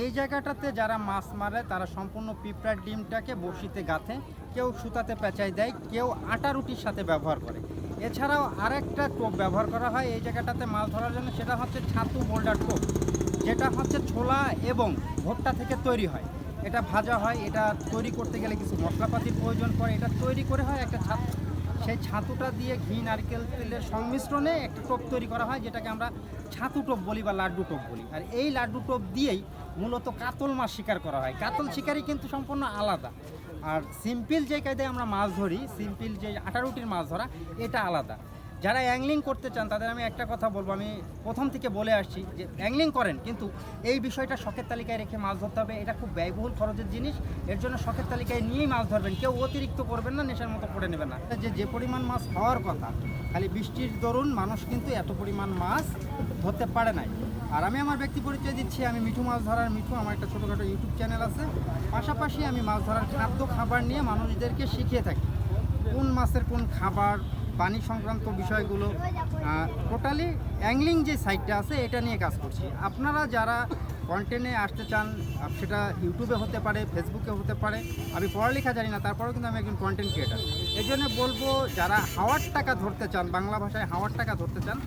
এই জায়গাটাতে যারা মাছ মারে, তারা সম্পূর্ণ পিঁপড়ার ডিমটাকে বড়শিতে গাঁথে, কেউ সুতাতে পেঁচাই দেয়, কেউ আটা রুটির সাথে ব্যবহার করে। এছাড়াও আরেকটা টোপ ব্যবহার করা হয় এই জায়গাটাতে মাছ ধরার জন্য, সেটা হচ্ছে ছাতু বোল্ডার টোপ, যেটা হচ্ছে ছোলা এবং ভুট্টা থেকে তৈরি হয়। এটা ভাজা হয়, এটা তৈরি করতে গেলে কিছু মশলাপাতির প্রয়োজন পড়ে, এটা তৈরি করে হয় একটা ছাতু। সেই ছাতুটা দিয়ে ঘি, নারকেল তেলের সংমিশ্রণে একটা টোপ তৈরি করা হয়, যেটাকে আমরা ছাতু টোপ বলি বা লাড্ডু টোপ বলি। আর এই লাড্ডু টোপ দিয়েই মূলত কাতল মাছ শিকার করা হয়। কাতল শিকারই কিন্তু সম্পূর্ণ আলাদা। আর সিম্পল যে কায়দায় আমরা মাছ ধরি, সিম্পল যে আটারুটির মাছ ধরা, এটা আলাদা। যারা অ্যাংলিং করতে চান, তাদের আমি একটা কথা বলব। আমি প্রথম থেকে বলে আসছি যে, অ্যাংলিং করেন, কিন্তু এই বিষয়টা শখের তালিকায় রেখে মাছ ধরতে হবে। এটা খুব ব্যয়বহুল খরচের জিনিস। এর জন্য শখের তালিকায় নিয়েই মাছ ধরবেন। কেউ অতিরিক্ত করবেন না, নেশার মতো করে নেবেন না। যে যে পরিমাণ মাছ হওয়ার কথা, খালি বৃষ্টির দরুন মানুষ কিন্তু এত পরিমাণ মাছ ধরতে পারে নাই। আর আমি আমার ব্যক্তি পরিচয় দিচ্ছি, আমি মিঠু মাছ ধরার মিঠু, আমার একটা ছোটোখাটো ইউটিউব চ্যানেল আছে। পাশাপাশি আমি মাছ ধরার খাদ্য খাবার নিয়ে মানুষদেরকে শিখিয়ে থাকি। কোন মাছের কোন খাবার পানি সংক্রান্ত বিষয়গুলো টোটালি অ্যাংলিং যে সাইটটা আছে, এটা নিয়ে কাজ করছি। আপনারা যারা কন্টেন্টে আসতে চান সেটা ইউটিউবে হতে পারে ফেসবুকে হতে পারে, আমি পড়ালেখা জানি না, তারপরেও কিন্তু আমি একজন কন্টেন্ট ক্রিয়েটার এই জন্য বলব, যারা হাওয়ার টাকা ধরতে চান, বাংলা ভাষায় হাওয়ার টাকা ধরতে চান,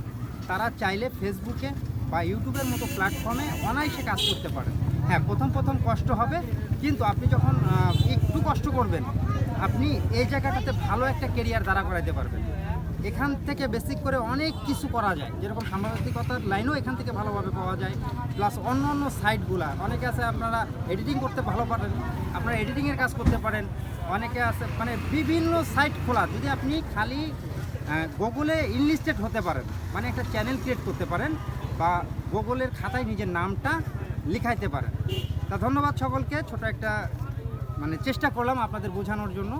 তারা চাইলে ফেসবুকে বা ইউটিউবের মতো প্ল্যাটফর্মে অনায়াসে কাজ করতে পারেন। হ্যাঁ প্রথম প্রথম কষ্ট হবে, কিন্তু আপনি যখন একটু কষ্ট করবেন, আপনি এই জায়গাটাতে ভালো একটা কেরিয়ার দাঁড়া করাইতে পারবেন। এখান থেকে বেসিক করে অনেক কিছু করা যায়। যেরকম সাংবাদিকতার লাইনও এখান থেকে ভালোভাবে পাওয়া যায়। প্লাস অন্য অন্য সাইটগুলা। অনেকে আছে আপনারা এডিটিং করতে ভালো পারেন, আপনারা এডিটিংয়ের কাজ করতে পারেন। অনেকে আছে মানে বিভিন্ন সাইট খোলা। যদি আপনি খালি গুগলে ইনলিস্টেড হতে পারেন মানে একটা চ্যানেল ক্রিয়েট করতে পারেন বা গুগলের খাতায় নিজের নামটা লিখাইতে পারেন। তা ধন্যবাদ সকলকে। ছোট একটা মানে চেষ্টা করলাম আপনাদের বোঝানোর জন্য।